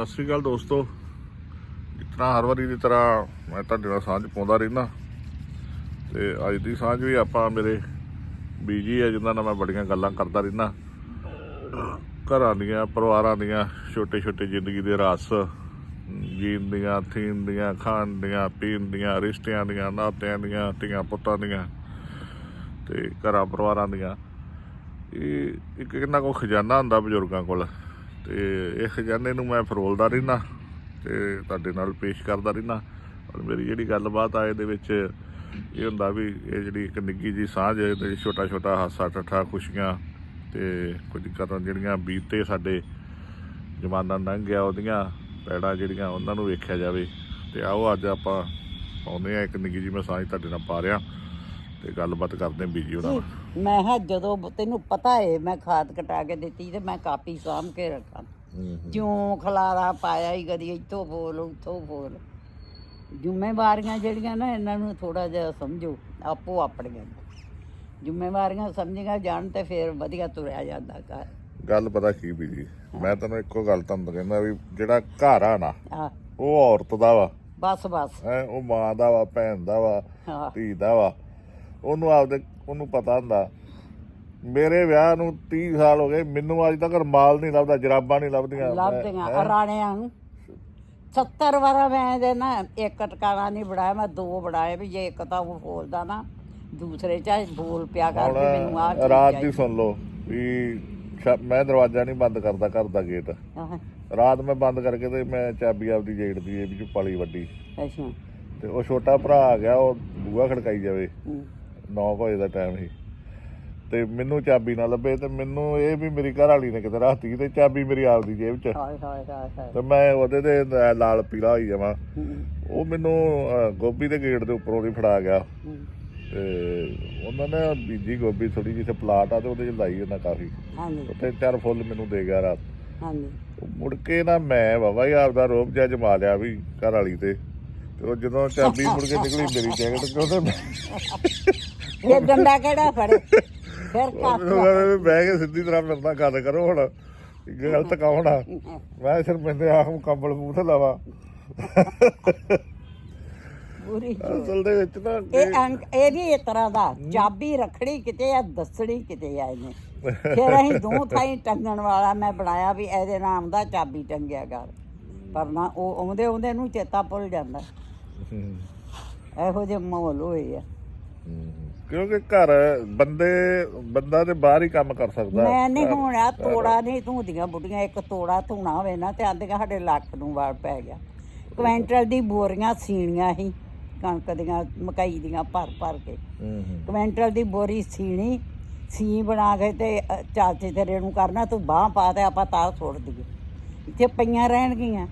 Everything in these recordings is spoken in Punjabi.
ਸਤਿ ਸ਼੍ਰੀ ਅਕਾਲ ਦੋਸਤੋ। ਜਿਸ ਤਰ੍ਹਾਂ ਹਰ ਵਾਰੀ ਦੀ ਤਰ੍ਹਾਂ ਮੈਂ ਤੁਹਾਡੇ ਨਾਲ ਸਾਂਝ ਪਾਉਂਦਾ ਰਹਿੰਦਾ ਤੇ ਅੱਜ ਦੀ ਸਾਂਝ ਵੀ ਆਪਾਂ ਮੇਰੇ ਬੀਜੀ ਹੈ ਜਿਨ੍ਹਾਂ ਨਾਲ ਮੈਂ ਬੜੀਆਂ ਗੱਲਾਂ ਕਰਦਾ ਰਹਿੰਦਾ ਘਰਾਂ ਦੀਆਂ, ਪਰਿਵਾਰਾਂ ਦੀਆਂ ਛੋਟੇ ਛੋਟੇ ਜ਼ਿੰਦਗੀ ਦੇ ਰਸ, ਜੀਣ ਦੀਆਂ ਥੀਨ ਦੀਆਂ, ਖਾਣ ਦੀਆਂ, ਪੀਣ ਦੀਆਂ, ਰਿਸ਼ਤਿਆਂ ਦੀਆਂ, ਨਾਤਿਆਂ ਦੀਆਂ, ਧੀਆਂ ਪੁੱਤਾਂ ਦੀਆਂ ਤੇ ਘਰਾਂ ਪਰਿਵਾਰਾਂ ਦੀਆਂ। ਇਹ ਇੱਕ ਕਿੰਨਾ ਕੋ ਖਜ਼ਾਨਾ ਹੁੰਦਾ ਬਜ਼ੁਰਗਾਂ ਕੋਲ। ਤੇ ਇਹ ਖਜ਼ਾਨੇ ਨੂੰ ਮੈਂ ਫਰੋਲਦਾ ਰਹਿਣਾ ਤੇ ਤੁਹਾਡੇ ਨਾਲ ਪੇਸ਼ ਕਰਦਾ ਰਹਿਣਾ ਔਰ ਮੇਰੀ ਜਿਹੜੀ ਗੱਲਬਾਤ ਆ ਇਹਦੇ ਵਿੱਚ ਇਹ ਹੁੰਦਾ ਵੀ ਇਹ ਜਿਹੜੀ ਇੱਕ ਨਿੱਗੀ ਜੀ ਸਾਂਝ ਹੈ ਤੇ ਛੋਟਾ ਛੋਟਾ ਹਾਸਾ ਠੱਠਾ, ਖੁਸ਼ੀਆਂ ਤੇ ਕੁਝ ਕਰਨ ਜਿਹੜੀਆਂ ਬੀਤੇ ਸਾਡੇ ਜਮਾਨਾ ਲੰਘ ਗਿਆ, ਉਹਦੀਆਂ ਪੈੜਾਂ ਜਿਹੜੀਆਂ ਉਹਨਾਂ ਨੂੰ ਵੇਖਿਆ ਜਾਵੇ। ਤੇ ਆਓ ਅੱਜ ਆਪਾਂ ਪਾਉਂਦੇ ਆ ਇੱਕ ਨਿੱਗੀ ਜੀ ਮੈਂ ਸਾਂਝ ਤੁਹਾਡੇ ਨਾਲ ਪਾ ਰਿਹਾ ਤੇ ਗੱਲਬਾਤ ਕਰਦੇ ਬੀਜੀ ਉਹਨਾਂ ਨਾਲ। ਮੈਂ ਕਿਹਾ ਜਦੋਂ ਤੈਨੂੰ ਪਤਾ ਏ ਮੈਂ ਖਾਦ ਕਟਾ ਕੇ ਦਿੱਤੀ ਤੇ ਮੈਂ ਕਾਪੀ ਸਾਂਭ ਕੇ ਰੱਖਾਂ। ਹੂੰ ਹੂੰ। ਜਿਉਂ ਖਲਾਰਾ ਪਾਇਆ ਹੀ ਕਦੀ ਇੱਥੋਂ ਬੋਲ ਉੱਥੋਂ ਬੋਲ। ਜ਼ਿੰਮੇਵਾਰੀਆਂ ਜਿਹੜੀਆਂ ਨਾ ਇਹਨਾਂ ਨੂੰ ਥੋੜਾ ਜਿਹਾ ਸਮਝੋ ਆਪੋ ਆਪਣੀਆਂ। ਜ਼ਿੰਮੇਵਾਰੀਆਂ ਸਮਝੀਆਂ ਜਾਣ ਤੇ ਫਿਰ ਵਧੀਆ ਤੁਰਿਆ ਜਾਂਦਾ ਘਰ। ਗੱਲ ਪਤਾ ਕੀ ਵੀ ਜੀ ਮੈਂ ਤੈਨੂੰ ਇੱਕੋ ਗੱਲ ਤੁਹਾਨੂੰ ਕਹਿੰਦਾ ਵੀ ਜਿਹੜਾ ਘਰ ਆ ਨਾ ਉਹ ਔਰਤ ਦਾ ਵਾ। ਬਸ ਬਸ। ਹੈ ਉਹ ਮਾਂ ਦਾ ਵਾ ਭੈਣ ਦਾ ਵਾ ਹਾਂ। ਧੀ ਦਾ ਵਾ। ਉਹਨੂੰ ਆਪਦੇ ਉਹਨੂੰ ਪਤਾ ਹੁੰਦਾ। ਮੇਰੇ ਵਿਆਹ ਨੂੰ 30 ਸਾਲ ਹੋ ਗਏ ਮੈਨੂੰ ਅੱਜ ਤੱਕ ਮਾਲ ਨਹੀਂ ਲੱਭਦਾ ਜਰਾਬਾਂ ਨਹੀਂ ਲੱਭਦੀਆਂ। ਲੱਭਦੀਆਂ ਰਾਣਿਆਂ ਨੂੰ। 70 ਵਾਰਾ ਮੈਂ ਇਹਦੇ ਨਾ ਇੱਕ ਟਿਕਾਣਾ ਨਹੀਂ ਬਣਾਇਆ ਮੈਂ ਦੋ ਬਣਾਏ ਵੀ ਜੇ ਇੱਕ ਤਾਂ ਉਹ ਬੋਲਦਾ ਨਾ ਦੂਸਰੇ ਚ ਬੋਲ ਪਿਆ ਕਰ ਵੀ ਮੈਨੂੰ ਆ ਰਾਤ ਦੀ ਸੁਣ ਲਓ ਵੀ ਮੈਂ ਦਰਵਾਜ਼ਾ ਨਹੀਂ ਬੰਦ ਕਰਦਾ ਘਰ ਦਾ ਗੇਟ। ਰਾਤ ਮੈਂ ਬੰਦ ਕਰਕੇ ਤੇ ਮੈਂ ਚਾਬੀ ਆਪਦੀ ਜੇੜ ਦੀ ਇਹ ਵਿੱਚ ਪਾਲੀ ਵੱਡੀ। ਅੱਛਾ। ਤੇ ਉਹ ਛੋਟਾ ਭਰਾ ਆ ਗਿਆ ਉਹ ਬੂਹਾ ਖੜਕਾਈ ਜਾਵੇ। 9 ਵਜੇ ਦਾ ਟਾਈਮ ਸੀ। ਤੇ ਮੈਨੂੰ ਚਾਬੀ ਨਾ ਲੱਭੇ ਤੇ ਮੈਨੂੰ ਇਹ ਵੀ ਮੇਰੀ ਘਰ ਵਾਲੀ ਨੇ ਕਿਤੇ ਰੱਖਤੀ ਤੇ ਚਾਬੀ ਮੇਰੀ ਆਪਦੀ ਜੇਬ 'ਚ। ਹਾਏ ਹਾਏ ਹਾਏ ਹਾਏ। ਤੇ ਮੈਂ ਉਹਦੇ ਤੇ ਲਾਲ ਪੀਲਾ ਹੋਈ ਜਾਵਾਂ। ਉਹ ਮੈਨੂੰ ਅਹ, ਗੋਭੀ ਦੇ ਗੇਟ ਦੇ ਉੱਪਰੋਂ ਦੀ ਫੜਾ ਗਿਆ। ਹੂੰ। ਤੇ ਉਹਨਾਂ ਨੇ ਬੀਜੀ ਗੋਭੀ ਥੋੜੀ ਜਿਹੀ ਤੇ ਪਲਾਟ ਆ ਤੇ ਉਹਦੇ 'ਚ ਲਾਈ ਉਹਨਾਂ ਕਾਫੀ। ਹਾਂਜੀ। ਉੱਥੇ ਚਾਰ ਫੁੱਲ ਮੈਨੂੰ ਦੇ ਗਿਆ ਰਾਤ। ਹਾਂਜੀ। ਉਹ ਮੁੜ ਕੇ ਨਾ ਮੈਂ ਬਾਬਾ ਹੀ ਆਪਦਾ ਰੋਬ ਜਿਹਾ ਜਮਾ ਲਿਆ ਵੀ ਘਰ ਵਾਲੀ ਤੇ। ਤੇ ਉਹ ਜਦੋਂ ਚਾਬੀ ਮੁੜ ਕੇ ਨਿਕਲੀ ਮੇਰੀ ਜੈਕਟ ਚੋਂ ਤੇ ਮੈਂ- ਇਹ ਡੰਡਾ ਕਿਹੜਾ ਫੜੇ ਫਿਰ ਕੱਪ ਮੈਨੂੰ ਕਹਿੰਦੇ ਵੀ ਬਹਿ ਕੇ ਸਿੱਧੀ ਤਰ੍ਹਾਂ ਮੇਰੇ ਨਾਲ ਗੱਲ ਕਰੋ ਹੁਣ ਗਲਤ ਕੌਣ ਆ? ਮੈਂ ਸਿਰ ਮੈਂਦੇ ਆਖ ਕੰਬਲ ਮੂੰਹ ਤੇ ਲਾਵਾ। ਪੂਰੀ ਅਸਲ ਦੇ ਵਿੱਚ ਨਾ ਇਹ ਅੰਕ ਇਹ ਵੀ ਇਸ ਤਰ੍ਹਾਂ ਦਾ ਚਾਬੀ ਰੱਖੜੀ ਕਿਤੇ ਆ ਦੱਸਣੀ ਕਿਤੇ ਆ ਇਹਨੇ। ਫਿਰ ਅਸੀਂ ਦੋ ਥਾਈ ਟੰਗਣ ਵਾਲਾ ਮੈਂ ਬਣਾਇਆ ਵੀ ਇਹਦੇ ਨਾਮ ਦਾ ਚਾਬੀ ਟੰਗਿਆ ਕਰ ਪਰ ਨਾ ਉਹ ਆਉਂਦੇ ਆਉਂਦੇ ਨੂੰ ਚੇਤਾ ਭੁੱਲ ਜਾਂਦਾ। ਇਹੋ ਜਿਹੇ ਮਾਹੌਲ ਹੋਏ ਆ। ਕਿਉਂਕਿ ਘਰ ਬੰਦੇ ਬੰਦਾ ਤੇ ਬਾਹਰ ਹੀ ਕੰਮ ਕਰ ਸਕਦਾ। ਮੈਂ ਨਹੀਂ ਹੁਣ ਆ ਤੋੜਾ ਨਹੀਂ ਧੂੰਦੀਆਂ ਬੁੱਢੀਆਂ ਇੱਕ ਤੋੜਾ ਧੂਣਾ ਹੋਵੇ ਨਾ ਤੇ ਆਂਦੀਆਂ ਸਾਡੇ ਲੱਕ ਨੂੰ ਵਾਰ ਪੈ ਗਿਆ। ਕੁਇੰਟਲ ਦੀ ਬੋਰੀਆਂ ਸੀਣੀਆਂ ਸੀ ਕਣਕ ਦੀਆਂ ਮਕਈ ਦੀਆਂ ਭਰ ਭਰ ਕੇ। ਕੁਇੰਟਲ ਦੀ ਬੋਰੀ ਸੀਣੀ ਸੀ ਬਣਾ ਕੇ ਤੇ ਚਾਚੇ ਤੇਰੇ ਨੂੰ ਕਰਨਾ ਤੂੰ ਬਾਹ ਪਾ ਤੇ ਆਪਾਂ ਤਾਰ ਸੁੱਟ ਦਈਏ। ਇੱਥੇ ਪਈਆਂ ਰਹਿਣਗੀਆਂ।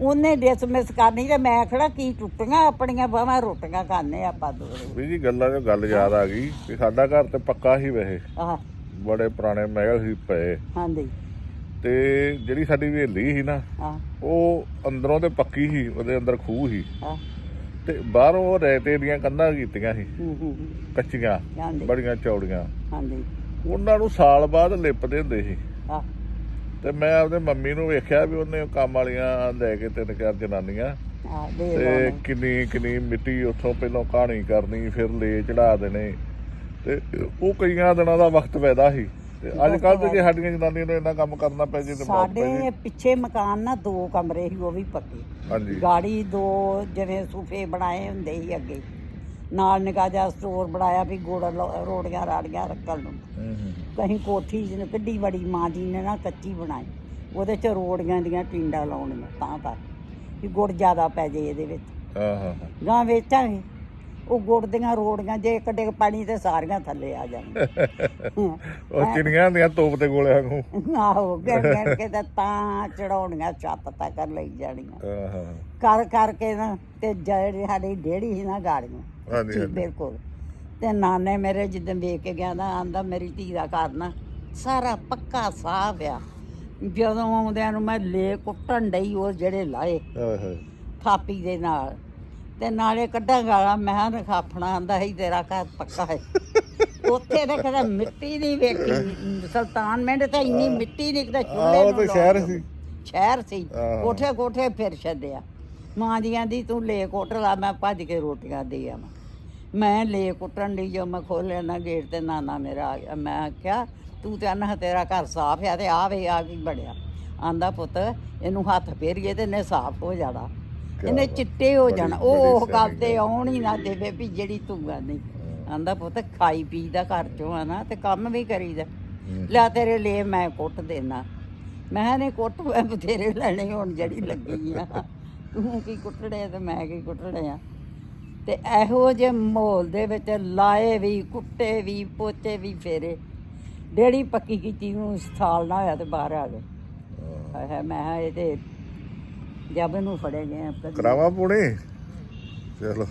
ਉਹਨੇ ਡਿਸਮਿਸ ਕਰਨੀ ਤੇ ਮੈਂ ਖੜਾ ਕੀ ਟੁੱਟੀਆਂ ਆਪਣੀਆਂ ਬਾਹਾਂ ਰੋਟੀਆਂ ਖਾਣੇ ਆਪਾਂ ਦੋਰੇ ਵੀ ਜੀ ਗੱਲਾਂ 'ਚੋਂ ਗੱਲ ਯਾਦ ਆ ਗਈ ਕਿ ਸਾਡਾ ਘਰ ਤੇ ਪੱਕਾ ਹੀ ਵੈਸੇ। ਆਹ ਬੜੇ ਪੁਰਾਣੇ ਮਹਿਲ ਸੀ ਪਏ। ਹਾਂਜੀ। ਤੇ ਜਿਹੜੀ ਸਾਡੀ ਹਵੇਲੀ ਸੀ ਨਾ ਹਾਂ। ਉਹ ਅੰਦਰੋਂ ਤੇ ਪੱਕੀ ਸੀ ਉਹਦੇ ਅੰਦਰ ਖੂਹ ਸੀ। ਹਾਂ। ਤੇ ਬਾਹਰੋਂ ਉਹ ਰੇਤੇ ਦੀਆਂ ਕੰਧਾਂ ਕੀਤੀਆਂ ਸੀ। ਹੂੰ ਹੂੰ ਹੂੰ, ਕੱਚੀਆਂ ਹਾਂਜੀ। ਬੜੀਆਂ ਚੌੜੀਆਂ। ਹਾਂਜੀ। ਉਹਨਾਂ ਨੂੰ ਸਾਲ ਬਾਅਦ ਲਿਪਦੇ ਹੁੰਦੇ ਸੀ। ਆਹ ਤੇ ਮੈਂ ਆਪਦੇ ਮੰਮੀ ਨੂੰ ਵੇਖਿਆ ਵੀ ਉਹਨੇ ਉਹ ਕੰਮ ਵਾਲੀਆਂ ਲੈ ਕੇ ਤਿੰਨ ਚਾਰ ਜਨਾਨੀਆਂ ਤੇ ਕਿੰਨੀ ਕਿੰਨੀ ਮਿੱਟੀ ਉੱਥੋਂ ਪਹਿਲਾਂ ਕਹਾਣੀ ਕਰਨੀ ਫਿਰ ਲੈ ਚੜਾ ਦੇਣੇ। ਤੇ ਉਹ ਕਈਆਂ ਦਿਨਾਂ ਦਾ ਵਕਤ ਪੈਦਾ ਸੀ। ਤੇ ਅੱਜ ਕੱਲ ਤੇ ਜੇ ਸਾਡੀਆਂ ਜਨਾਨੀਆਂ ਨੂੰ ਇੰਨਾ ਕੰਮ ਕਰਨਾ ਪੈ ਜੇ ਤੇ ਸਾਡੇ ਪਿੱਛੇ ਮਕਾਨ ਨਾ ਦੋ ਕਮਰੇ ਸੀ ਉਹ ਵੀ ਪੱਕੇ। ਹਾਂਜੀ। ਗਾੜੀ ਦੋ ਜਿਵੇਂ ਸੋਫੇ ਬਣਾਏ ਹੁੰਦੇ ਸੀ ਅੱਗੇ। ਨਾਲ ਨਿਕਾ ਜਿਹਾ ਸਟੋਰ ਬਣਾਇਆ ਵੀ ਗੁੜ ਲ- ਰੋੜੀਆਂ ਰਾੜੀਆਂ ਰੱਖਣ ਨੂੰ। ਹੂੰ ਹੂੰ ਕਹੀਂ ਕੋਠੀ ਜਿਹਨੇ ਕਿੱਡੀ ਬੜੀ ਮਾਂ ਜੀ ਨੇ ਨਾ ਕੱਚੀ ਬਣਾਈ ਉਹਦੇ ਚ ਰੋੜੀਆਂ ਦੀਆਂ ਟਿੰਡਾਂ ਲਾਉਣੀਆਂ ਤਾਂ ਤਾਂ ਵੀ ਗੁੜ ਜ਼ਿਆਦਾ ਪੈ ਜੇ ਇਹਦੇ ਵਿੱਚ। ਹਾਂ ਹਾਂ ਹਾਂ। ਗਾਂ ਵੇਚਾਂਗੇ ਉਹ ਗੁੜ ਦੀਆਂ ਰੋੜੀਆਂ ਜੇ ਇੱਕ ਡਿੱਗ ਪਾਣੀ ਤੇ ਸਾਰੀਆਂ ਥੱਲੇ ਆ ਜਾਣਗੀਆਂ। ਉਹ ਚਿੜੀਆਂ ਦੀਆਂ ਤੋਪ ਤੇ ਗੋਲਿਆਂ ਨੂੰ ਆਹੋ ਗਿਣ ਗਿਣ ਕੇ ਤੇ ਤਾਂ ਚੜਾਉਣੀਆਂ ਛੱਤ ਤੱਕ ਲਈ ਜਾਣੀਆਂ। ਹਾਂ ਹਾਂ ਕਰ ਕਰਕੇ ਨਾ ਤੇ ਜਿਹੜੀ ਸਾਡੀ ਡੇੜੀ ਸੀ ਨਾ ਗਾੜੀਆਂ ਹਾਂਜੀ ਜੀ ਹਾਂਜੀ। ਬਿਲਕੁਲ। ਤੇ ਨਾਨੇ ਮੇਰੇ ਜਿੱਦਣ ਵੇਖ ਕੇ ਗਿਆ ਨਾ ਆਂਦਾ ਮੇਰੀ ਧੀ ਦਾ ਘਰ ਨਾ ਸਾਰਾ ਪੱਕਾ ਸਾਫ਼ ਆ। ਜਦੋਂ ਆਉਂਦਿਆਂ ਨੂੰ ਮੈਂ ਲੈ ਕੁੱਟਣ ਡਈ ਉਹ ਜਿਹੜੇ ਲਾਏ ਹਾਏ ਹਾਏ। ਥਾਪੀ ਦੇ ਨਾਲ। ਤੇ ਨਾਲੇ ਕੱਢਾਂ ਗਾਲਾਂ ਮੈਂ ਕਿਹਾ ਨਖਾਫਣਾ ਆਂਦਾ ਸੀ ਤੇਰਾ ਘਰ ਪੱਕਾ ਹੈ। ਉੱਥੇ ਤਾਂ ਕਦੇ ਮਿੱਟੀ ਨਹੀਂ ਵੇਖੀ। ਸੁਲਤਾਨ ਮਿੰਟ ਤਾਂ ਇੰਨੀ ਮਿੱਟੀ ਨਹੀਂ ਕਿਤੇ ਆਹ ਚੁੱਲ੍ਹੇ ਉਹ ਨੂੰ ਤੇ ਸ਼ਹਿਰ। ਸੀ। ਸ਼ਹਿਰ ਸੀ। ਆਹੋ। ਕੋਠੇ ਕੋਠੇ ਫਿਰ ਛੱਡਿਆ। ਮਾਂ ਦੀ ਆਂਦੀ ਤੂੰ ਲੈ ਕੁੱਟ ਲਾ ਮੈਂ ਭੱਜ ਕੇ ਰੋਟੀਆਂ ਦੇ ਆਵਾਂ। ਮੈਂ ਲੈ ਕੁੱਟਣ ਲਈ ਜੋ ਮੈਂ ਖੋਲਿਆ ਨਾ ਗੇਟ ਤੇ ਨਾਨਾ ਮੇਰਾ ਆ ਗਿਆ। ਮੈਂ ਕਿਹਾ ਤੂੰ ਤੇ ਆਨਾ ਤੇਰਾ ਘਰ ਸਾਫ਼ ਆ ਤੇ ਆ ਵੇ ਆ ਕੀ ਬੜਿਆ ਆਂਦਾ ਪੁੱਤ ਇਹਨੂੰ ਹੱਥ ਫੇਰੀਏ ਤੇ ਇਹਨੇ ਸਾਫ਼ ਹੋ ਜਾਣਾ। ਇਹਨੇ। ਚਿੱਟੇ ਹੋ ਜਾਣ। ਉਹ ਉਹ ਗੱਲ ਤੇ। ਆਉਣ ਹੀ ਨਾ ਦੇਵੇ ਵੀ ਜਿਹੜੀ ਤੂੰ ਗੱਲ ਨਹੀਂ ਆਂਦਾ ਪੁੱਤ ਖਾਈ ਪੀ ਦਾ ਘਰ ਚੋਂ ਆ ਨਾ ਤੇ ਕੰਮ ਵੀ ਕਰੀਦਾ। ਲਿਆ ਤੇਰੇ ਲਈ ਮੈਂ ਕੁੱਟ ਦੇਣਾ। ਮੈਂ ਨਹੀਂ ਕੁੱਟ ਬਥੇਰੇ ਲੈਣੇ ਹੁਣ ਜਿਹੜੀ ਲੱਗੀ ਆ। ਤੂੰ ਕੀ ਕੁੱਟੜੇ ਤੇ ਮੈਂ ਕੀ ਕੁੱਟੜੇ ਆ? ਤੇ ਇਹੋ ਜਿਹੇ ਮਾਹੌਲ ਦੇ ਵਿੱਚ ਲਾਏ ਵੀ ਕੁੱਟੇ ਵੀ ਪੋਚੇ ਵੀ ਫੇਰੇ। ਡੇੜੀ ਪੱਕੀ ਕੀਤੀ ਨੂੰ ਸਾਲ ਨਾ ਹੋਇਆ ਤੇ ਬਾਹਰ ਆ ਗਏ। ਹਾਏ ਮੈਂ ਕਿਹਾ ਇਹ ਤੇ ਜਦ ਨੂੰ ਫੜੇ ਗਏ ਆ ਕਰਾਵਾ ਪੂਣੀ? ਚਲੋ।